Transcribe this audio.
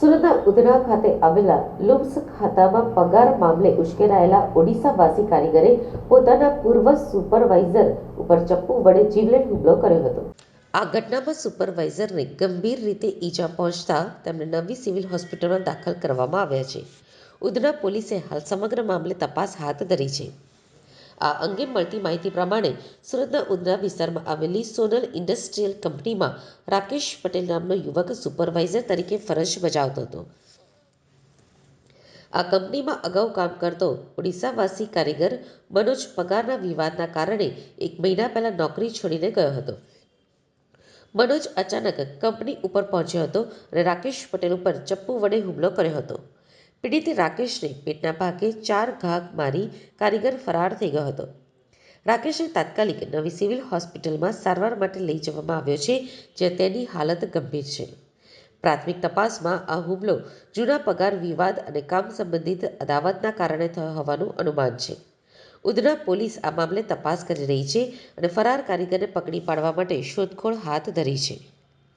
સુરતના ઉધના ખાતે આવેલા લુમ્સ ખાતામાં પગાર મામલે ઉશ્કેરાયેલા ઓડિશાવાસી કારીગરે પોતાના પૂર્વ સુપરવાઇઝર ઉપર ચપ્પુ વડે જીવલેણ હુમલો કર્યો હતો. આ ઘટનામાં સુપરવાઇઝરને ગંભીર રીતે ઈજા પહોંચતા તેમને નવી સિવિલ હોસ્પિટલમાં દાખલ કરવામાં આવ્યા છે. ઉધના પોલીસે હાલ સમગ્ર મામલે તપાસ હાથ ધરી છે. આ અંગે મળતી માહિતી પ્રમાણે સુરતના ઉધના વિસ્તારમાં આવેલી સોનલ ઇન્ડસ્ટ્રીયલ કંપનીમાં રાકેશ પટેલ નામનો યુવક સુપરવાઇઝર તરીકે ફરજ બજાવતો હતો. આ કંપનીમાં અગાઉ કામ કરતો ઓડિશાવાસી કારીગર મનોજ પગારના વિવાદના કારણે એક મહિના પહેલા નોકરી છોડીને ગયો હતો. મનોજ અચાનક કંપની ઉપર પહોંચ્યો હતો અને રાકેશ પટેલ ઉપર ચપ્પુ વડે હુમલો કર્યો હતો. પીડિત રાકેશને પેટના ભાગે ચાર ઘા મારી કારીગર ફરાર થઈ ગયો હતો. રાકેશને તાત્કાલિક નવી સિવિલ હોસ્પિટલમાં સારવાર માટે લઈ જવામાં આવ્યો છે જ્યાં તેની હાલત ગંભીર છે. પ્રાથમિક તપાસમાં આ હુમલો જૂના પગાર, વિવાદ અને કામ સંબંધિત અદાવતના કારણે થયો હોવાનું અનુમાન છે. ઉધના પોલીસ આ મામલે તપાસ કરી રહી છે અને ફરાર કારીગરને પકડી પાડવા માટે શોધખોળ હાથ ધરી છે.